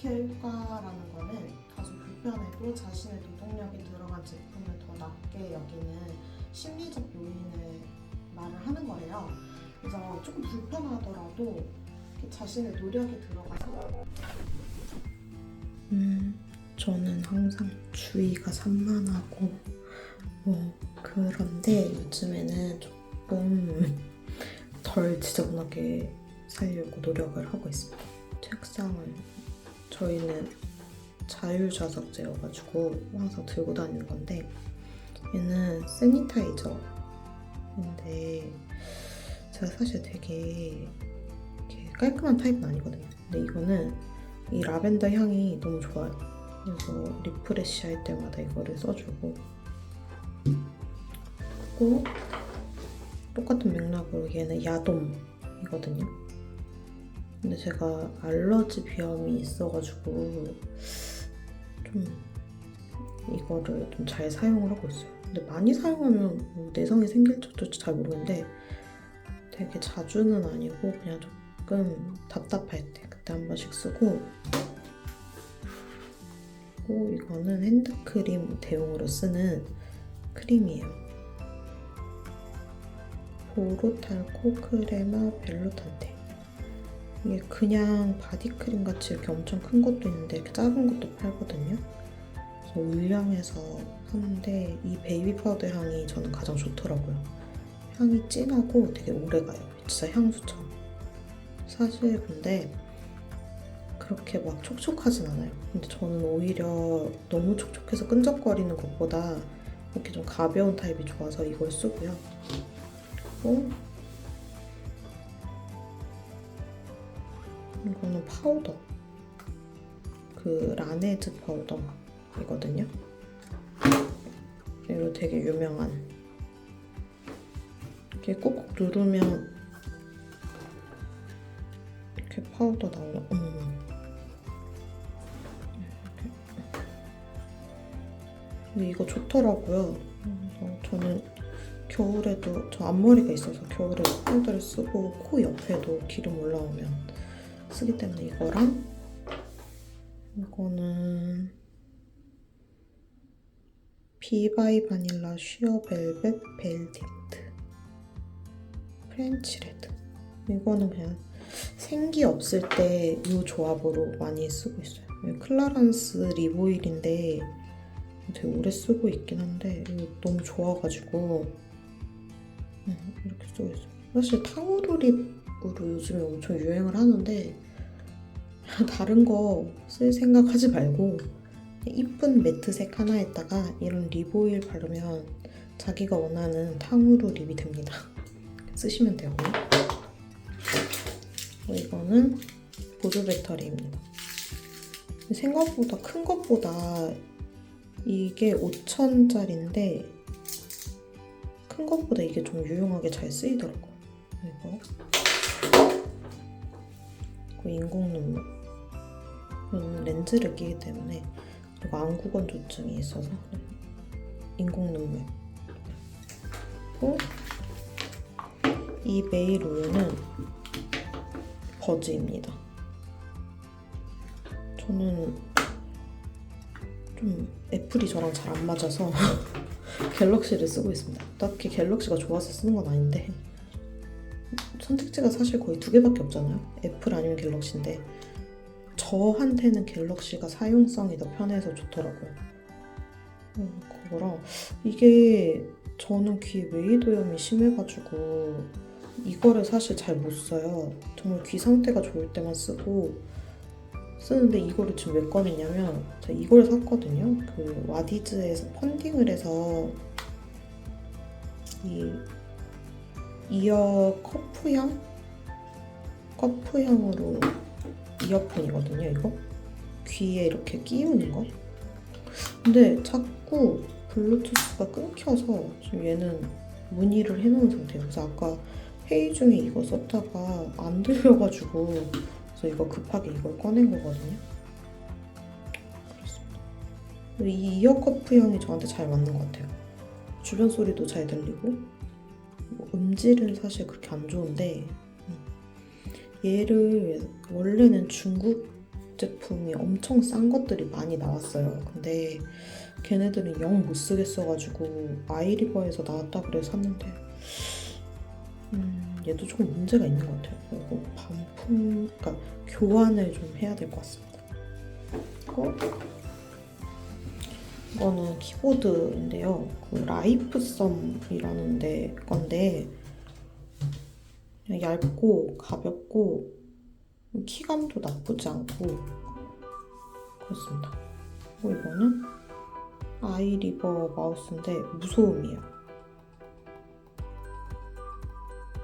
케일과라는 거는 불편해도 자신의 노동력이 들어간 제품을 더 낫게 여기는 심리적 요인을 말을 하는 거예요. 그래서 조금 불편하더라도 자신의 노력이 들어가서 음, 저는 항상 주의가 산만하고 뭐 그런데 요즘에는 조금 덜 지저분하게 살려고 노력을 하고 있습니다. 책상을 저희는 자율좌석제여가지고 항상 들고 다니는 건데 얘는 세니타이저인데 제가 사실 되게 깔끔한 타입은 아니거든요. 근데 이거는 이 라벤더 향이 너무 좋아요. 그래서 리프레시 할 때마다 이거를 써주고 그리고 똑같은 맥락으로 얘는 야돔이거든요. 근데 제가 알러지 비염이 있어가지고 좀 이거를 좀 잘 사용을 하고 있어요. 근데 많이 사용하면 뭐 내성이 생길 적도 잘 모르는데 되게 자주는 아니고 그냥 조금 답답할 때 그때 한 번씩 쓰고 그리고 이거는 핸드크림 대용으로 쓰는 크림이에요. 보로탈 코 크레마 벨로탄테 이게 그냥 바디크림 같이 이렇게 엄청 큰 것도 있는데 이렇게 작은 것도 팔거든요. 울량해서 하는데 이 베이비 파우더 향이 저는 가장 좋더라고요. 향이 진하고 되게 오래가요. 진짜 향수처럼. 사실 근데 그렇게 막 촉촉하진 않아요. 근데 저는 오히려 너무 촉촉해서 끈적거리는 것보다 이렇게 좀 가벼운 타입이 좋아서 이걸 쓰고요. 그리고 이거는 파우더. 그 라네즈 파우더 이거든요. 이거 되게 유명한. 이렇게 꾹꾹 누르면 이렇게 파우더 나오나? 음. 근데 이거 좋더라고요. 저는 겨울에도 저 앞머리가 있어서 겨울에 파우더를 쓰고 코 옆에도 기름 올라오면 쓰기 때문에 이거랑 이거는 비바이 바닐라 쉬어 벨벳 벨틴트. 프렌치 레드. 이거는 그냥 생기 없을 때 이 조합으로 많이 쓰고 있어요. 클라란스 립오일인데 되게 오래 쓰고 있긴 한데 너무 좋아가지고 음, 이렇게 쓰고 있어요. 사실 탕후루 립으로 요즘에 엄청 유행을 하는데 다른 거 쓸 생각하지 말고 이쁜 매트색 하나에다가 이런 립오일 바르면 자기가 원하는 탕후루 립이 됩니다. 쓰시면 돼요. 그리고 이거는 보조 배터리입니다. 생각보다 큰 것보다 이게 5천짜리인데 큰 것보다 이게 좀 유용하게 잘 쓰이더라고요. 이거 그리고 인공 눈물 렌즈를 끼기 때문에 안구 건조증이 있어서 인공 눈물. 그리고 이 메일 우유는 버즈입니다. 저는 좀 애플이 저랑 잘 안 맞아서 갤럭시를 쓰고 있습니다. 딱히 갤럭시가 좋아서 쓰는 건 아닌데. 선택지가 사실 거의 두 개밖에 없잖아요. 애플 아니면 갤럭시인데 저한테는 갤럭시가 사용성이 더 편해서 좋더라고요. 음, 그거랑 이게 저는 귀에 웨이도염이 심해가지고 이거를 사실 잘 못 써요. 정말 귀 상태가 좋을 때만 쓰고 쓰는데 이거를 지금 왜 꺼냈냐면 제가 이걸 샀거든요. 그 와디즈에서 펀딩을 해서 이 이어 커프형 커프형으로 이어폰이거든요, 이거. 귀에 이렇게 끼우는 거. 근데 자꾸 블루투스가 끊겨서 지금 얘는 문의를 해놓은 상태예요. 그래서 아까 회의 중에 이거 썼다가 안 들려가지고 그래서 이거 급하게 이걸 꺼낸 거거든요. 그렇습니다. 이 이어커프형이 저한테 잘 맞는 것 같아요. 주변 소리도 잘 들리고 뭐 음질은 사실 그렇게 안 좋은데 음. 얘를 원래는 중국 제품이 엄청 싼 것들이 많이 나왔어요. 근데 걔네들은 영 못 쓰겠어가지고 아이리버에서 나왔다 그래 샀는데 음, 얘도 조금 문제가 있는 것 같아요. 그리고 반품, 그러니까 교환을 좀 해야 될 것 같습니다. 그리고 이거는 키보드인데요. 그 라이프썸이라는 데 건데 얇고 가볍고 키감도 나쁘지 않고 그렇습니다. 그리고 이거는 아이리버 마우스인데 무소음이에요.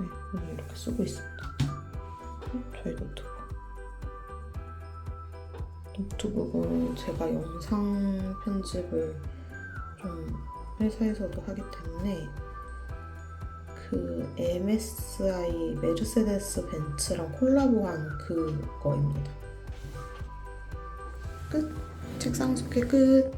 네, 그래서 이렇게 쓰고 있습니다. 저희 노트북. 노트북은 제가 영상 편집을 좀 회사에서도 하기 때문에 그 MSI 메르세데스 벤츠랑 콜라보한 그거입니다. 끝. 책상 소개 끝.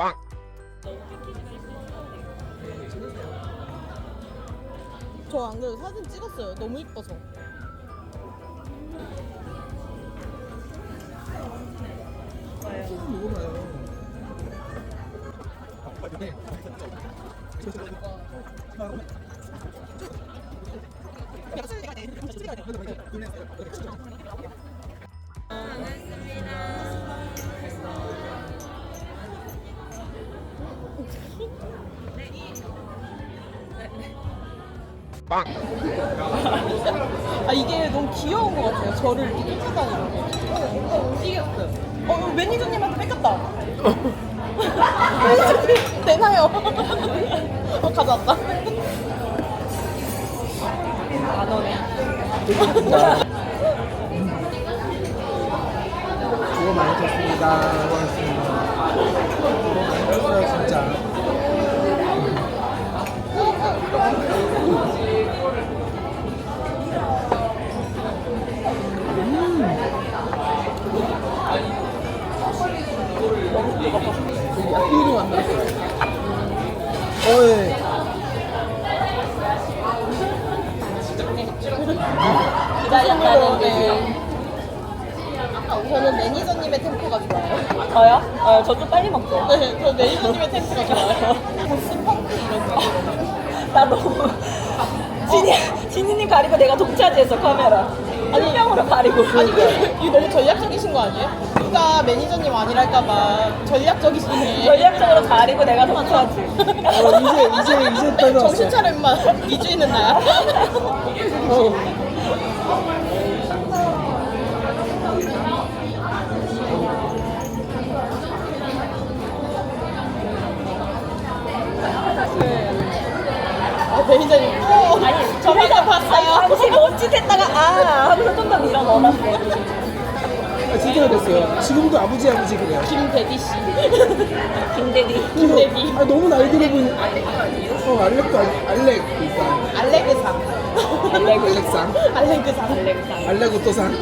저 안 그래도 사진 찍었어요. 너무 이뻐서. 아 이게 너무 귀여운 것 같아요. 저를 이렇게 쫓아다니는 게. 어, 이겼어요. 어 매니저님한테 뺏겼다. 매니저님 되나요? 어 가져왔다. 만 원에. 수고 많으셨습니다. 수고하셨습니다. 수고하셨어요, 진짜. 약비로 만들었어. 어이. 기다렸다는 듯이. 저는 매니저님의 템포가 좋아요. 저요? 아, 저좀 빨리 먹죠. 네, 저 매니저님의 템포가 좋아요. 보스 펑크 이런 거. 나 너무. 진이, 진이님 가리고 내가 독차지했어, 카메라. 한 명으로 가리고. 아니, 그, 이거 너무 전략적이신 거 아니에요? 누가 매니저님 아니랄까봐 전략적이시네. 전략적으로 가리고 내가 독차지. 어, 이제, 이제, 이제 따라왔어. 정신 차려, 임마. 이주인은 나야. 어. 아, 매니저님. 어, 저 아니, 봤어요. 잠시 멈칫했다가, 아! 하면서 좀더 밀어 넣어놨어. 아, 진짜 됐어요. 지금도 아버지 아버지 그래요. 김대디 씨. 김대리. 김대디. 아, 너무 나이 들어 보니. 어, 알렉도 알- 알렉. 그러니까. 알레그상. 알렉상. 알레그상. 알렉오토상.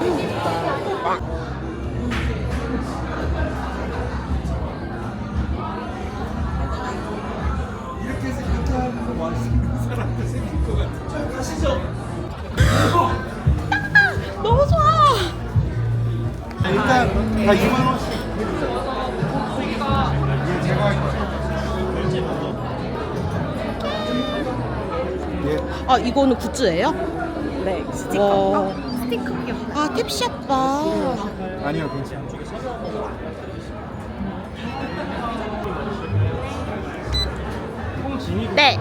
이 사람들 생길 것 같아. 가시죠. 너무 좋아. 일단 다 2만 원씩 예. 아, 이거는 굿즈예요? 네. 와. 스티커 귀엽다. 아 탭샷 봐. 아니요 괜찮아요 홍진이 네.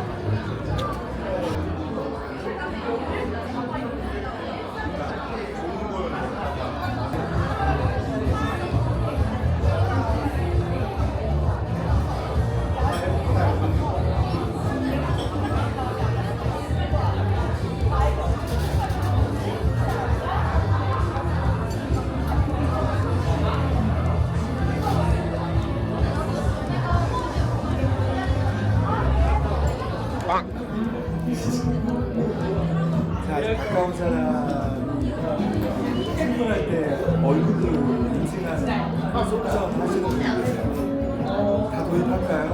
하시는 분들 계세요. 다 도입할까요?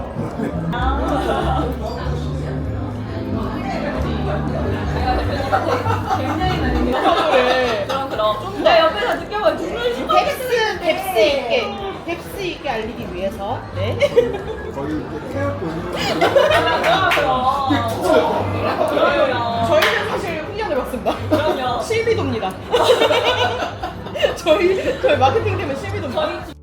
그럼 그럼. 나 옆에서 느껴봐. 죽는 시 뎁스 뎁스 있게 뎁스 있게 알리기 위해서 네. 거의 이렇게 태엽 보는 저희는 사실 훈련을 받습니다. 그럼요. 실비도입니다. 저희 저희 마케팅 되면 실비도입니다.